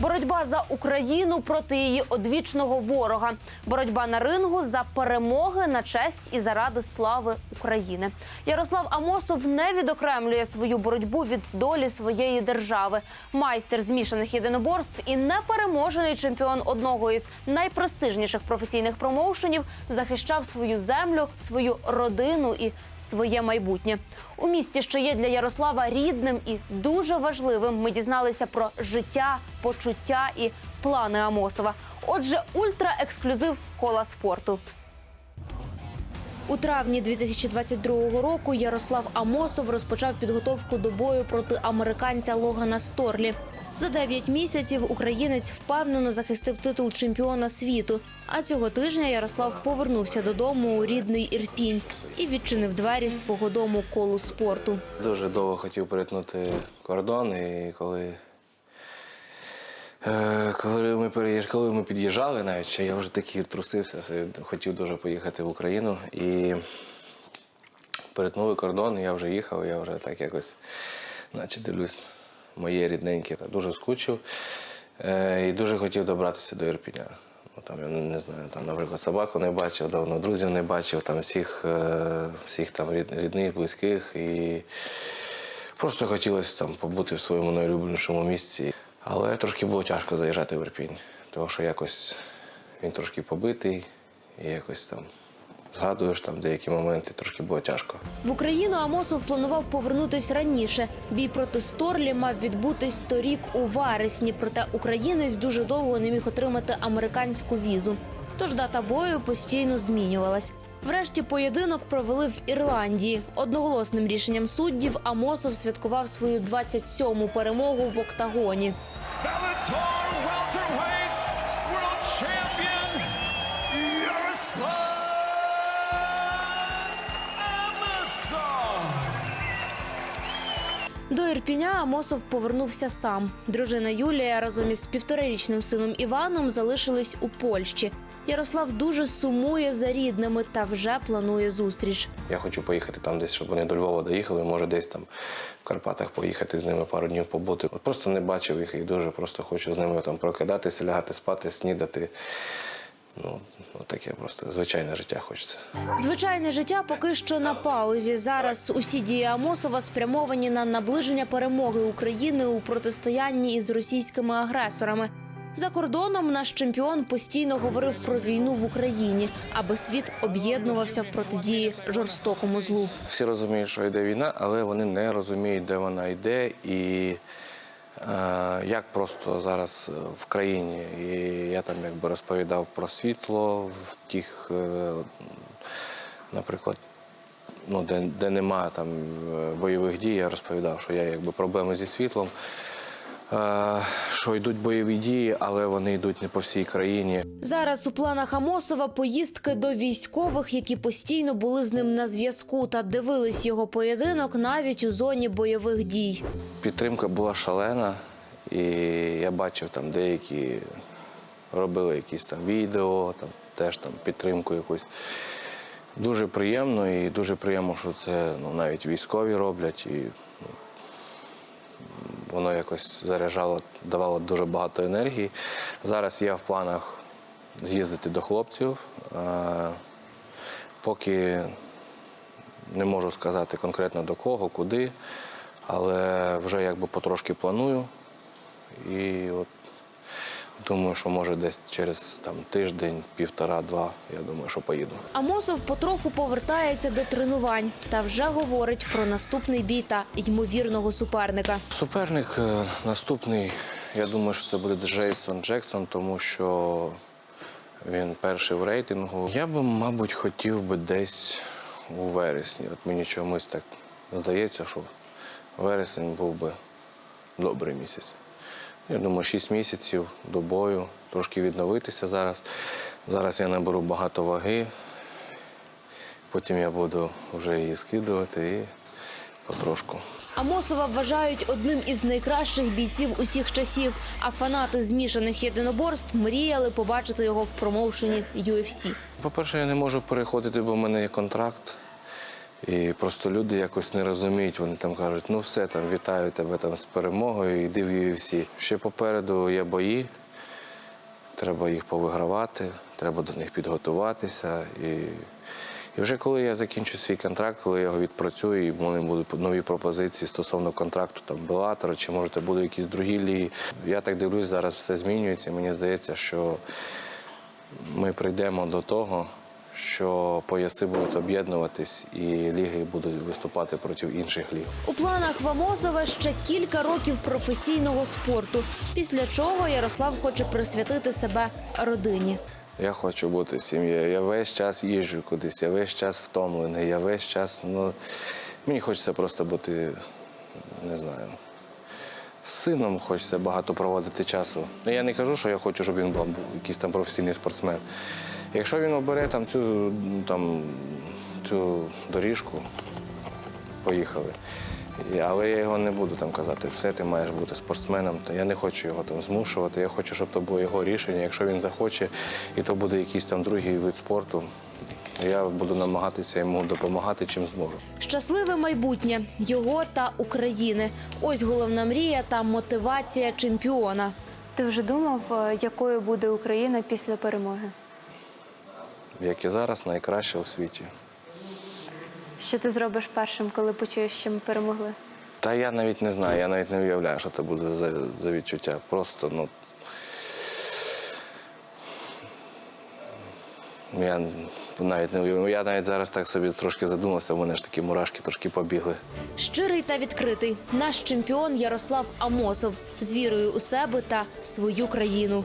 Боротьба за Україну проти її одвічного ворога. Боротьба на рингу за перемоги на честь і заради слави України. Ярослав Амосов не відокремлює свою боротьбу від долі своєї держави. Майстер змішаних єдиноборств і непереможений чемпіон одного із найпрестижніших професійних промоушенів захищав свою землю, свою родину і своє майбутнє. У місті, що є для Ярослава рідним і дуже важливим, ми дізналися про життя, почуття і плани Амосова. Отже, ультраексклюзив кола спорту. У травні 2022 року Ярослав Амосов розпочав підготовку до бою проти американця Логана Сторлі. За 9 місяців українець впевнено захистив титул чемпіона світу. А цього тижня Ярослав повернувся додому у рідний Ірпінь і відчинив двері свого дому колу спорту. Дуже довго хотів перетнути кордон, і коли, е, коли, ми, коли ми під'їжджали, навіть я вже такий трусився, хотів дуже поїхати в Україну. І перетнули кордон, і я вже їхав, я вже так якось, наче дивлюсь, моє рідненьке. Дуже скучив е, і дуже хотів добратися до Ірпіня. Ну, Там, я не, знаю, там, наприклад, собаку не бачив, давно друзів не бачив, там всіх, е, всіх там рідних, близьких. І просто хотілося там побути в своєму найулюбленішому місці. Але трошки було тяжко заїжджати в Ірпінь, тому що якось він трошки побитий, і якось там згадуєш там деякі моменти, трошки було тяжко. В Україну Амосов планував повернутись раніше. Бій проти Сторлі мав відбутись торік у вересні. Проте українець дуже довго не міг отримати американську візу. Тож дата бою постійно змінювалась. Врешті поєдинок провели в Ірландії. Одноголосним рішенням суддів Амосов святкував свою 27-му перемогу в октагоні. До Ірпіня Амосов повернувся сам. Дружина Юлія разом із півторарічним сином Іваном залишились у Польщі. Ярослав дуже сумує за рідними та вже планує зустріч. Я хочу поїхати там десь, щоб вони до Львова доїхали, може десь там в Карпатах поїхати з ними пару днів побути. Просто не бачив їх і дуже просто хочу з ними там прокидатися, лягати спати, снідати. Ну, таке просто звичайне життя хочеться. Звичайне життя поки що на паузі. Зараз усі дії Амосова спрямовані на наближення перемоги України у протистоянні із російськими агресорами. За кордоном наш чемпіон постійно говорив про війну в Україні, аби світ об'єднувався в протидії жорстокому злу. Всі розуміють, що йде війна, але вони не розуміють, де вона йде і як просто зараз е, в країні. І я там якби розповідав про світло в тих, е, наприклад, ну, де, де немає там е, бойових дій, я розповідав, що я якби проблеми зі світлом. Е, що йдуть бойові дії, але вони йдуть не по всій країні. Зараз у планах Амосова поїздки до військових, які постійно були з ним на зв'язку та дивились його поєдинок навіть у зоні бойових дій. Підтримка була шалена, і я бачив там деякі робили якісь там відео, там теж там підтримку якусь. Дуже приємно і дуже приємно, що це ну, навіть військові роблять. І воно якось заряджало, давало дуже багато енергії. Зараз я в планах з'їздити до хлопців. Е, Поки не можу сказати конкретно до кого, куди, але вже якби потрошки планую. І от думаю, що може десь через там, тиждень, півтора-два, я думаю, що поїду. Амосов потроху повертається до тренувань та вже говорить про наступний бій та ймовірного суперника. Суперник е, наступний, я думаю, що це буде Джейсон Джексон, тому що він перший в рейтингу. Я би, мабуть, хотів би десь у вересні. От мені чомусь так здається, що вересень був би добрий місяць. Я думаю, 6 місяців до бою, трошки відновитися зараз. Зараз я наберу багато ваги, потім я буду вже її скидувати і потрошку. Амосова вважають одним із найкращих бійців усіх часів. А фанати змішаних єдиноборств мріяли побачити його в промоушені UFC. По-перше, я не можу переходити, бо в мене є контракт. І просто люди якось не розуміють, вони там кажуть, ну все, там вітаю тебе там з перемогою, йди в UFC. Ще попереду є бої, треба їх повигравати, треба до них підготуватися. І, і вже коли я закінчу свій контракт, коли я його відпрацюю, і в мене будуть нові пропозиції стосовно контракту там Белатора, чи може це будуть якісь другі ліги. Я так дивлюсь, зараз все змінюється. Мені здається, що ми прийдемо до того, що пояси будуть об'єднуватись і ліги будуть виступати проти інших ліг. У планах Вамосова ще кілька років професійного спорту, після чого Ярослав хоче присвятити себе родині. Я хочу бути сім'єю. Я весь час їжджу кудись, я весь час втомлений, я весь час. Ну, мені хочеться просто бути, не знаю. З сином хочеться багато проводити часу. Ну, Я не кажу, що я хочу, щоб він був якийсь там професійний спортсмен. Якщо він обере там цю, там, цю доріжку, поїхали. Але я його не буду там казати, все, ти маєш бути спортсменом. То я не хочу його там змушувати. Я хочу, щоб то було його рішення. Якщо він захоче, і то буде якийсь там другий вид спорту, я буду намагатися йому допомагати, чим зможу. Щасливе майбутнє його та України. Ось головна мрія та мотивація чемпіона. Ти вже думав, е, якою буде Україна після перемоги? Як і зараз, найкраще у світі. Що ти зробиш першим, коли почуєш, що ми перемогли? Та я навіть не знаю, я навіть не уявляю, що це буде за, за відчуття. Просто, ну. Я навіть не уявляю. Я навіть зараз так собі трошки задумався, У мене ж такі мурашки трошки побігли. Щирий та відкритий наш чемпіон Ярослав Амосов з вірою у себе та свою країну.